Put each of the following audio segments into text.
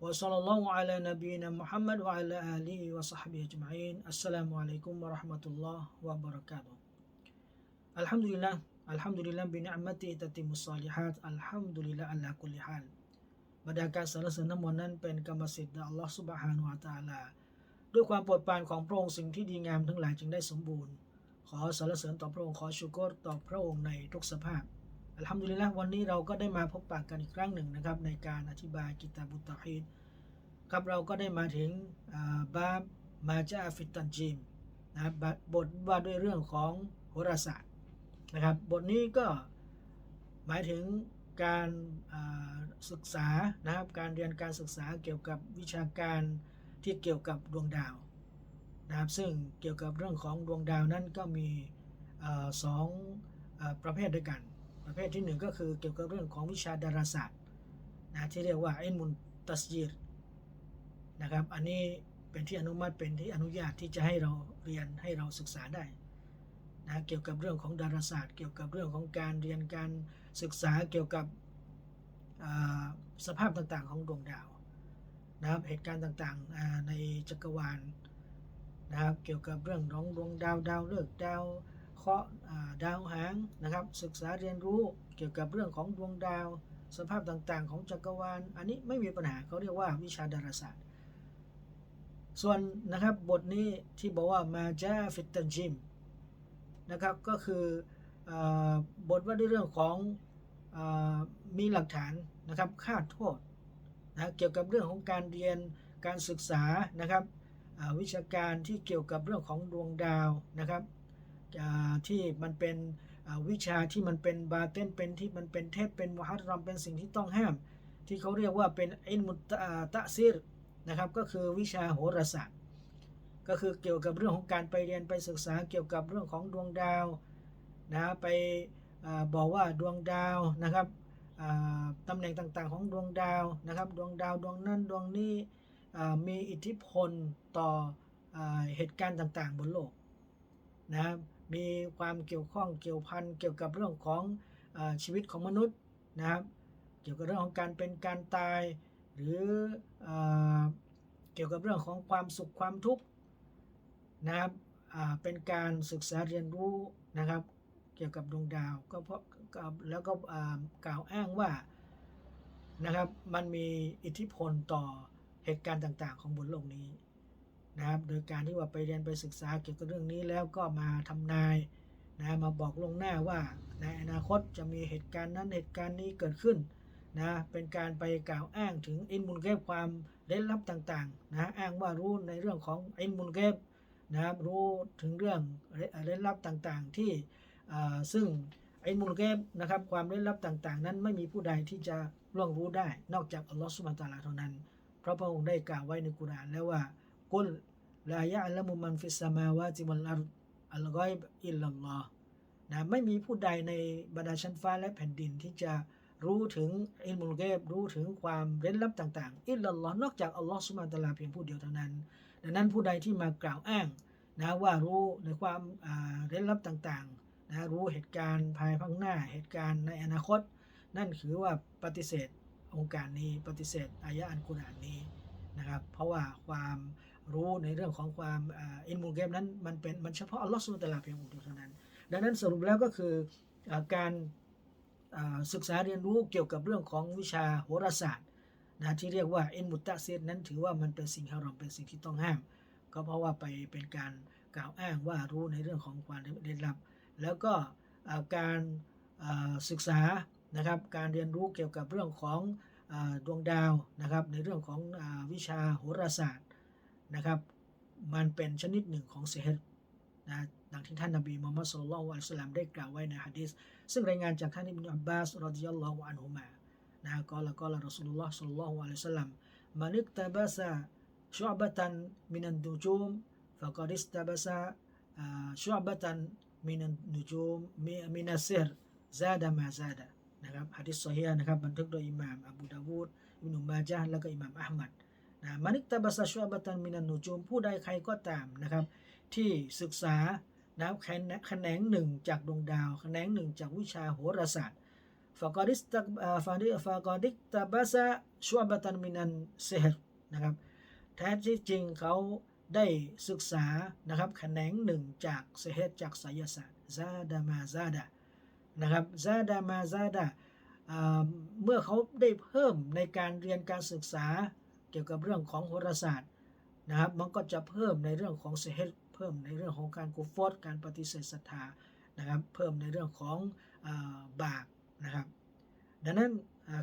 وصلى الله على نبينا محمد وعلى آله وصحبه أجمعين السلام عليكم ورحمة الله وبركاته الحمد لله الحمد لله بنعمته تتم الصالحات الحمد لله على كل حال บรรดาการสรรเสริญทั้งหมดนั้นเป็นกรรมสิทธิ์อัลลอฮฺสุบฮานุวะตะอาลา ด้วยความโปรดปรานของพระองค์สิ่งที่ดีงามทั้งหลายจึงได้สมบูรณ์ ขอสรรเสริญต่อพระองค์ขอชูกรต่อพระองค์ในทุกสภาพ อัลฮัมดุลิลละวันนี้เราก็ได้มาพบปะกันอีกครั้งหนึ่งนะครับ ในการอธิบายกิตาบุตะฮีดครับเราก็ได้มาถึงอ่าบาบมาจาฟิตตันจิมนะครับบทว่าด้วยเรื่องของโหราศาสตร์นะครับ บทนี้ก็หมายถึงการศึกษานะครับการเรียนการศึกษาเกี่ยวกับวิชาการที่เกี่ยวกับดวงดาวนะครับซึ่งเกี่ยวกับเรื่องของดวงดาวนั้นก็มีอสองอประเภทด้วยกัน ประเภทที่หนึ่งก็คือเกี่ยวกับเรื่องของวิชาดาราศาสตร์นะที่เรียกว่าอินมุนตัสยีรนะครับ อันนี้เป็นที่อนุมัติเป็นที่อนุญาตที่จะให้เราเรียนให้เราศึกษาได้นะเกี่ยวกับเรื่องของดาราศาสตร์ เกี่ยวกับเรื่องของการเรียนการศึกษาเกี่ยวกับสภาพต่างๆ ของดวงดาวนะครับเหตุการณ์ต่างๆในจักรวาลนะครับเกี่ยวกับเรื่องของดวงดาวดาวฤกษ์ดาว เคราะห์ดาวหางนะครับ ศึกษาเรียนรู้เกี่ยวกับเรื่องของดวงดาว สภาพต่างๆ ของจักรวาล อันนี้ไม่มีปัญหาเขาเรียกว่าวิชาดาราศาสตร์ ส่วนนะครับบทนี้ที่บอกว่ามาจาฟิตตันจิมนะครับก็คืออบทว่าด้วยเรื่องของอมีหลักฐานนะครับค่าโทษนะเกี่ยวกับเรื่องของการเรียนการศึกษานะครับวิชาการที่เกี่ยวกับเรื่องของดวงดาวนะครับ ที่มันเป็นวิชาที่มันเป็นบาเต้นเป็นที่มันเป็นเทพเป็นวะฮัตรอมเป็นสิ่งที่ต้องห้าม ที่เขาเรียกว่าเป็นอินมุตตะซีรนะครับก็คือวิชาโหราศาสตร์ก็คือเกี่ยวกับเรื่องของการไปเรียนไปศึกษาเกี่ยวกับเรื่องของดวงดาวนะไปอบอกว่าดวงดาวนะครับตำแหน่งต่างๆ ของดวงดาวนะครับ ดวงดาวดวงนั้นดวงนี้มีอิทธิพลต่ออเหตุการณ์ต่างๆ บนโลกนะครับ มีความเกี่ยวข้องเกี่ยวพันเกี่ยวกับเรื่องของอชีวิตของมนุษย์นะครับ เกี่ยวกับเรื่องของการเป็นการตาย หรือเอเกี่ยวกับเรื่องของความสุขความทุกข์นะครับเป็นการศึกษาเรียนรู้นะครับ เกี่ยวกับดวงดาวก็เพราะแล้วก็กล่าวอ้างว่านะครับมันมีอิทธิพลต่อเหตุการณ์ต่าง ๆ ของบนโลกนี้ นะครับ โดยการที่ว่าไปเรียนไปศึกษาเกี่ยวกับเรื่องนี้แล้วก็มาทำนายนะมาบอกลงหน้าว่าในอนาคตจะมีเหตุการณ์นั้นเหตุการณ์นี้เกิดขึ้นนะเป็นการไปกล่าวอ้างถึงอินมุลเกบความเร้นลับต่างๆนะอ้างว่ารู้ในเรื่องของอินมุลเกบนะครับรู้ถึงเรื่องเร้นลับต่างๆที่ซึ่งอินมุลเกบนะครับความเร้นลับต่างๆ นั้นไม่มีผู้ใดที่จะล่วงรู้ได้ นอกจากอัลลอฮฺสุบานตาลาเท่านั้น เพราะพระองค์ได้กล่าวไว้ในกุรานแล้วว่า กุลลายะละมุมันฟิสมาวาติวัลอัรฎอัลกอยอิลลัลลอฮ์นะไม่มีผู้ใดในบรรดาชั้นฟ้าและแผ่นดินที่จะรู้ถึงอิลมุลเกบรู้ถึงความเร้นลับต่างๆ อิลลัลลอฮ์นอกจากอัลลอฮ์สุบานตะลาเพียงผู้เดียวเท่านั้น ดังนั้นผู้ใดที่มากล่าวอ้างนะว่ารู้ในความอ่าเร้นลับต่างๆนะรู้เหตุการณ์ภายภาคหน้าเหตุการณ์ในอนาคต นั่นคือว่าปฏิเสธองค์การนี้ปฏิเสธอายะอันกุรอานนี้นะครับเพราะว่าความ รู้ในเรื่องของความอ่าอิลมุลเกบนั้นมันเป็นมันเฉพาะอัลลอฮ์สุบฮานตาลาเพียงผู้เดียวเท่านั้น ดังนั้นสรุปแล้วก็คืออการศึกษาเรียนรู้เกี่ยวกับเรื่องของวิชาโหราศาสตร์นะที่เรียกว่าอ็นมุตตะเซตนั้นถือว่ามันเป็นสิ่งฮารอมเป็นสิ่งที่ต้องห้าม ก็เพราะว่าไปเป็นการกล่าวอ้างว่ารู้ในเรื่องของความเรียนลับ แล้วก็การศึกษานะครับการเรียนรู้เกี่ยวกับเรื่องของอดวงดาวนะครับในเรื่องของอวิชาโหราศาสตร์ นะครับ มันเป็นชนิดหนึ่งของเซฮ์นะดังที่ท่านนบีมุฮัมมัดสุลลัลอฮุอะลัยฮิวะสัลลัมได้กล่าวไว้ในฮะดีษซึ่งรายงานจากท่านอิบนุอับบาสรดิยัลลอฮุอันฮุมานะฮะกล่าวกล่าวรอสูลุลลอฮ์ศ็อลลัลลอฮุอะลัยฮิวะสัลลัมมันอิกตะบะซะชุอ์บตันมินันดูจูมฟะกอดิสตะบะซาชุอบัตันมินันนุจูมมิมินัสซิรซาดะมาซาดะนะครับฮะดิษซอฮีฮ์นะครับบันทึกโดยอิหม่ามอบูดาวูดอิบนุมาจาห์และก็อิหม่ามอัลมัด นะมานิตะบัสชุอบัตันมินันนุจูมผู้ใดใครก็ตามนะครับ ที่ศึกษานะแขนแขนงหนึ่งจากดวงดาวแขนงหนึ่งจากวิชาโหราศาสตร์ฟากอดิสตฟาดิฟากอดิกตะบัสชุอบัตันมินันเซฮ์นะครับแท้ที่จริงเขาได้ศึกษานะครับแขนงหนึ่งจากเซฮ์จากไสยศาสตร์ซาดามาซาดานะครับซาดามาซาดาเมื่อเขาได้เพิ่มในการเรียนการศึกษา กี่ยวกับเรื่องของโหราศาสตร์นะครับ มันก็จะเพิ่มในเรื่องของเซฮ์เพิ่มในเรื่องของการกุฟอดการปฏิเสธศรัทธานะครับ เพิ่มในเรื่องของอบาปนะครับ ดังนั้น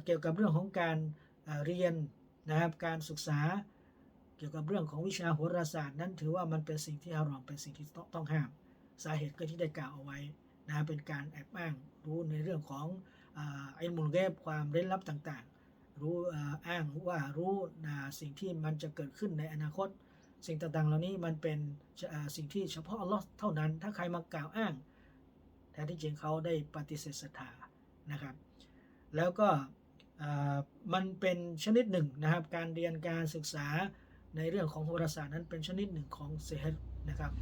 เกี่ยวกับเรื่องของการเรียนนะครับ การศึกษาเกี่ยวกับเรื่องของวิชาโหราศาสตร์ นั้นถือว่ามันเป็นสิ่งที่ฮารอมเป็นสิ่งที่ต้องห้าม สาเหตุก็ที่ได้กล่าวเอาไว้นะเป็นการแอบอ้างรู้ในเรื่องของไอ้มูลเกบความเร้นลับต่าง รู้อ้างว่ารู้นะสิ่งที่มันจะเกิดขึ้นในอนาคต สิ่งต่างๆเหล่านี้มันเป็นสิ่งที่เฉพาะอัลลอฮ์เท่านั้น ถ้าใครมากล่าวอ้างแท้ที่จริงเขาได้ปฏิเสธศรัทธานะครับ แล้วก็มันเป็นชนิดหนึ่งนะครับ การเรียนการศึกษาในเรื่องของโหราศาสตร์นั้นเป็นชนิดหนึ่งของเซฮ์นะครับ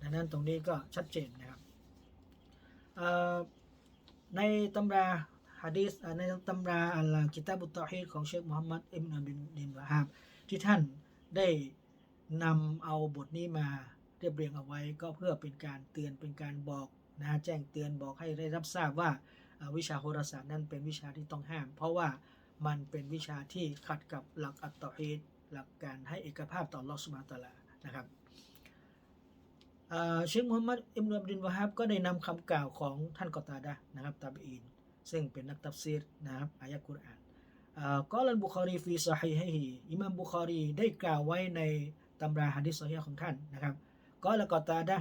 ดังนั้นตรงนี้ก็ชัดเจนนะครับในตำรา ฮะดีษในตำราอัลกิตาบุตตอฮีดของเชคมุฮัมมัดอิบนาบินดินวะฮับที่ท่านได้นำเอาบทนี้มาเรียบเรียงเอาไว้ก็เพื่อเป็นการเตือนเป็นการบอกนะแจ้งเตือนบอกให้ได้รับทราบว่าวิชาโหราศาสตร์นั้นเป็นวิชาที่ต้องห้าม เพราะว่ามันเป็นวิชาที่ขัดกับหลักอัตตอฮีดหลักการให้เอกภาพต่อลอสุบฮานะฮูวะตลานะครับเชคมูฮัมมัดอิบนุอับดินวะฮับก็ได้นำคำกล่าวของท่านกอตาดะนะครับตาบีอีน ซึ่งเป็นนักตัฟซีรนะครับอายะกุรอานเอ่อกอลันบุคอรีฟีซอฮีฮิฮิอิมามบุคอรีได้กล่าวไว้ในตำราฮะดิษซอฮีของท่านนะครับกอละกอตาดะ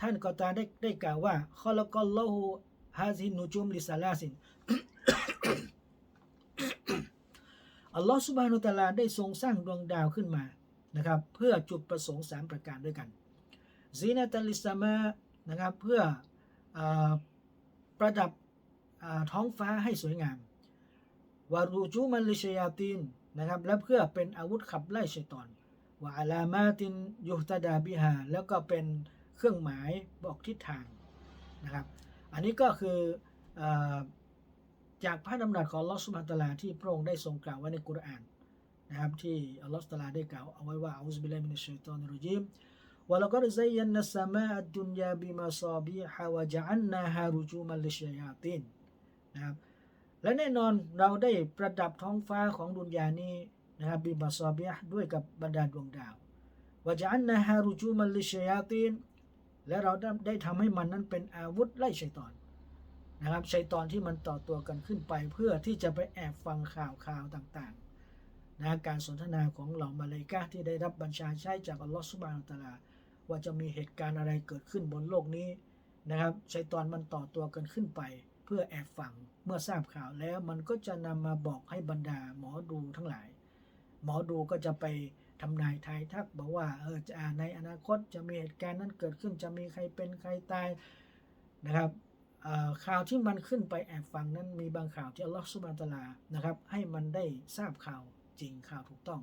ท่านกอตาได้ได้กล่าวว่าขอละกัลลอฮุฮาซินนูจุมลิซาลาซินอัลลอฮฺสุบานุตะอาลาได้ทรงสร้างดวงดาวขึ้นมานะครับเพื่อจุดประสงค์สามประการด้วยกันซีนาตัลลิสมานะครับเพื่ออประดับ ท้องฟ้าให้สวยงามวารูจูมันลิชยาตินนะครับและเพื่อเป็นอาวุธขับไล่ชัยตอนวาาลามาตินยุตดาบิฮาแล้วก็เป็นเครื่องหมายบอกทิศทางนะครับ อันนี้ก็คืออจากพระดำรัสของลอสุบัตลาที่พระองค์ได้ทรงกล่าวไว้ในกุรานนะครับ ที่อัลลอฮฺตลาได้กล่าวเอาไว้ว่าอุสบิลมินชัยตอนรุจิมวะลักดซัยยันนัสมาอัดดุนยาบิมาซาบิฮะวะจอันนาฮารุจูมัลลิชยาติน นะครับ และแน่นอนเราได้ประดับท้องฟ้าของดุนยานี้นะครับบิมาซอบียด้วยกับบรรดาดวงดาววะจันนะฮารุจูมันลิชยาตีนและเราได้ไดทำให้มันนั้นเป็นอาวุธไล่ชัยตอนนะครับชัยตอนที่มันต่อตัวกันขึ้นไปเพื่อที่จะไปแอบฟังข่าวข่าวต่างๆนะการสนทนาของเหล่ามาเลกาที่ได้รับบัญชาใช้จากอัลลอฮฺสุบานตะลา ว่าจะมีเหตุการณ์อะไรเกิดขึ้นบนโลกนี้นะครับชัยตอนมันต่อตัวกันขึ้นไป พื่อแอบฟังเมื่อทราบข่าวแล้วมันก็จะนำมาบอกให้บรรดาหมอดูทั้งหลาย หมอดูก็จะไปทำนายทายทักบอกว่าเออจะในอนาคตจะมีเหตุการณ์นั้นเกิดขึ้นจะมีใครเป็นใครตายนะครับข่าวที่มันขึ้นไปแอบฟังนั้นมีบางข่าวที่อัลลอฮฺสุบานตาลานะครับ ให้มันได้ทราบข่าวจริงข่าวถูกต้อง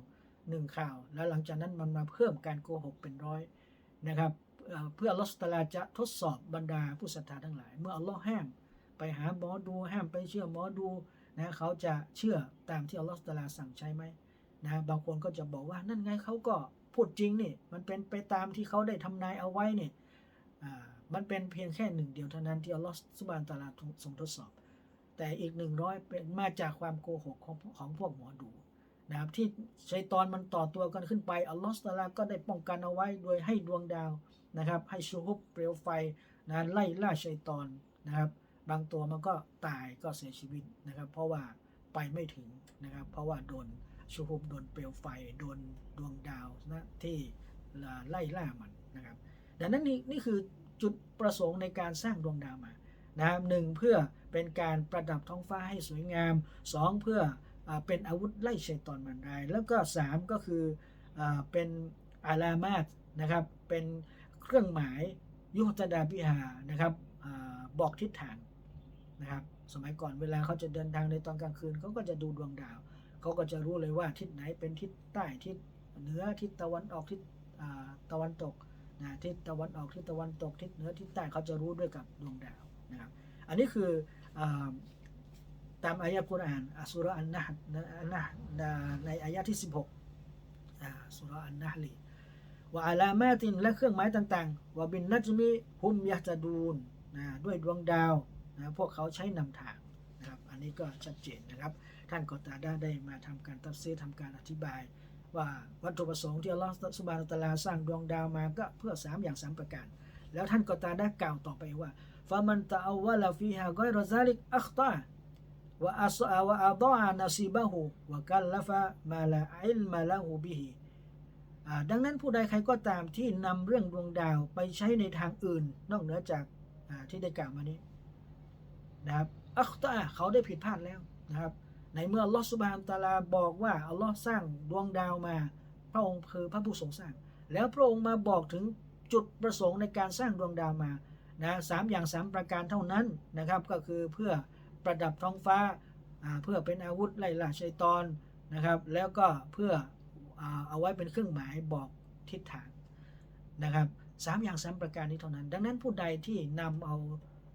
หนึ่งข่าว แล้วหลังจากนั้นมันมาเพิ่มการโกหกเป็นร้อยนะครับเพื่ออัลลอฮฺสุบานตาลาจะทดสอบบรรดาผู้ศรัทธาทั้งหลาย เมื่ออัลลอฮ์ห้าม ไปหาหมอดูห้ามไปเชื่อหมอดูนะเขาจะเชื่อตามที่อัลลอฮฺสุบฮานะฮูวะตะลาสั่งใช่ไหมนะบางคนก็จะบอกว่านั่นไงเขาก็พูดจริงนี่มันเป็นไปตามที่เขาได้ทำนายเอาไว้นี่อ่ามันเป็นเพียงแค่หนึ่งเดียวเท่านั้นที่อัลลอฮฺสุบานตะอาลาทรงทดสอบ แต่อีกหนึ่งร้อยเป็นมาจากความโกหกของของพวกหมอดูนะครับที่ชัยตอนมันต่อตัวกันขึ้นไปอัลลอฮฺสุบฮานะฮูวะตะอาลาก็ได้ป้องกันเอาไว้โดยให้ดวงดาวนะครับ ให้ชูฮุบเปลวไฟนะไล่ล่าชัยตอนนะครับ บางตัวมันก็ตายก็เสียชีวิตนะครับ เพราะว่าไปไม่ถึงนะครับ เพราะว่าโดนชูฮุบโดนเปลวไฟโดนดวงดาวนะที่ไล่ล่ามันนะครับดังนั้นนี่นี่คือจุดประสงค์ในการสร้างดวงดาวมานะครับหนึ่งเพื่อเป็นการประดับท้องฟ้าให้สวยงามสองเพื่ออเป็นอาวุธไล่ชัยตอนมันได้แล้วก็ 3 ก็คืออเป็นอาลามาตนะครับเป็นเครื่องหมายยุตดาบิหานะครับอบอกทิศทาง นะครับ สมัยก่อนเวลาเขาจะเดินทางในตอนกลางคืนเขาก็จะดูดวงดาว เขาก็จะรู้เลยว่าทิศไหนเป็นทิศใต้ทิศเหนือทิศตะวันออกทิศตะวันตกนะทิศตะวันออกทิศตะวันตกทิศเหนือทิศใต้เขาจะรู้ด้วยกับดวงดาวนะครับ อันนี้คืออตามอายะกุรอานอสุรอันนะห์นนะในอายะที่ 16อาสุรอันนะห์ลีว่าอาลามาตินและเครื่องหมายต่างๆว่าบินนัจมีฮุมยะจะดูนนะด้วยดวงดาว นะพวกเขาใช้นำทางนะครับ อันนี้ก็ชัดเจนนะครับ ท่านกอตาได้ได้มาทำการตัดซีทำการอธิบาย ว่าวัตถุประสงค์ที่อัลลอฮฺสุบานตะลาสร้างดวงดาวมาก็เพื่อสามอย่างสามประการ แล้วท่านกอตาได้กล่าวต่อไปว่าฟามันตะอวะลาฟีฮากอยรซาลิกอัคตาวะอัสวะอัดอนาซีบะฮูวะกัลลฟะมาลาอิลมาละฮูบิฮิอ่าดังนั้นผู้ใดใครก็ตามที่นำเรื่องดวงดาวไปใช้ในทางอื่น นอกเหนือจากที่ได้กล่าวมานี้ นะครับอัคตาเขาได้ผิดพลาดแล้วนะครับในเมื่อลอสุบานตาลาบอกว่าอัลลอฮ์สร้างดวงดาวมา พระองค์คือพระผู้ทรงสร้าง แล้วพระองค์มาบอกถึงจุดประสงค์ในการสร้างดวงดาวมานะสามอย่างสามประการเท่านั้นนะครับก็คือเพื่อประดับท้องฟ้าเพื่อเป็นอาวุธไล่ล่าชัยตอนนะครับ แล้วก็เพื่อเอาไว้เป็นเครื่องหมายบอกทิศทางนะครับสามอย่างสามประการนี้เท่านั้น ดังนั้นผู้ใดที่นำเอา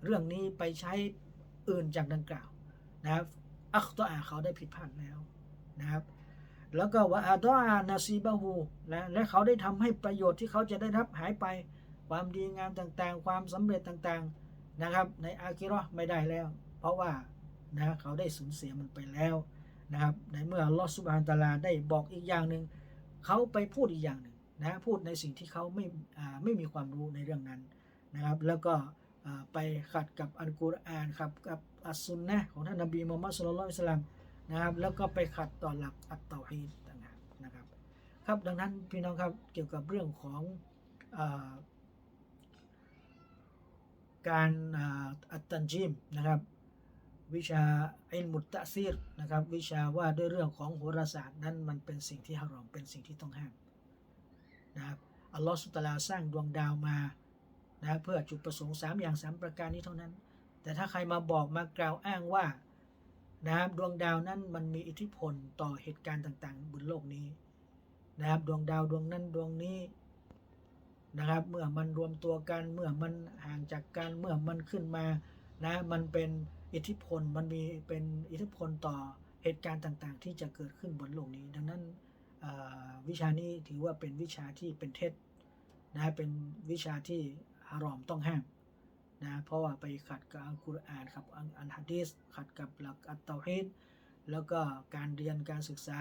เรื่องนี้ไปใช้ อื่นจากดังกล่าวนะครับอัคตอาเขาได้ผิดพลาดแล้วนะครับ แล้วก็ว่าอาดออานาซีบาฮูและและเขาได้ทำให้ประโยชน์ที่เขาจะได้รับหายไป ความดีงามต่างๆ ความสำเร็จต่างๆนะครับ ในอากิราะห์ไม่ได้แล้ว เพราะว่านะเขาได้สูญเสียมันไปแล้วนะครับในเมื่อลอสุบานตาลาได้บอกอีกอย่างหนึ่งเขาไปพูดอีกอย่างหนึ่งนะพูดในสิ่งที่เขาไม่ไม่มีความรู้ในเรื่องนั้นนะครับ แล้วก็ ไปขัดกับอัลกุรอานครับกับอัสซุนนะของท่านนบีมุฮัมมัดสุลลัลลอฮุอะลัยฮิวะซัลลัมนะครับแล้วก็ไปขัดต่อหลักอัตเตาฮีดต่างหากนะครับครับดังนั้นพี่น้องครับเกี่ยวกับเรื่องของอการอัตตันจิมนะครับวิชาอิลมุตตะซีรนะครับวิชาว่าด้วยเรื่องของโหราศาสตร์นั้นมันเป็นสิ่งที่ฮารอมเป็นสิ่งที่ต้องห้ามนะครับอัลลอฮฺสุตลาสร้างดวงดาวมา นะเพื่อจุดประสงค์สามอย่างสามประการนี้เท่านั้น แต่ถ้าใครมาบอกมากล่าวอ้างว่านะครับดวงดาวนั้นมันมีอิทธิพลต่อเหตุการณ์ต่างๆ บนโลกนี้นะครับดวงดาวดวงนั้นดวงนี้นะครับ เมื่อมันรวมตัวกันเมื่อมันห่างจากกันเมื่อมันขึ้นมานะมันเป็นอิทธิพลมันมีเป็นอิทธิพลต่อเหตุการณ์ต่างๆ ที่จะเกิดขึ้นบนโลกนี้ ดังนั้นวิชานี้ถือว่าเป็นวิชาที่เป็นเท็จนะเป็นวิชาที่ ฮารอมต้องห้ามนะเพราะว่าไปขัดกับอัลกุรอานครับอันฮะดีษขัดกับหลักอัตตาฮิดแล้วก็การเรียนการศึกษา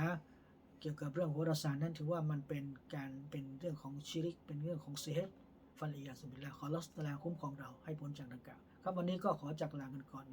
เกี่ยวกับเรื่องโหราศาสตร์นั้นถือว่ามันเป็นการเป็นเรื่องของชิริก เป็นเรื่องของเซฮ์ฟัลอียาสุบิลลาขอรัสตะลาคุ้มของเราให้พ้นจากดังกล่าวครับวันนี้ก็ขอจากลากันก่อนนะ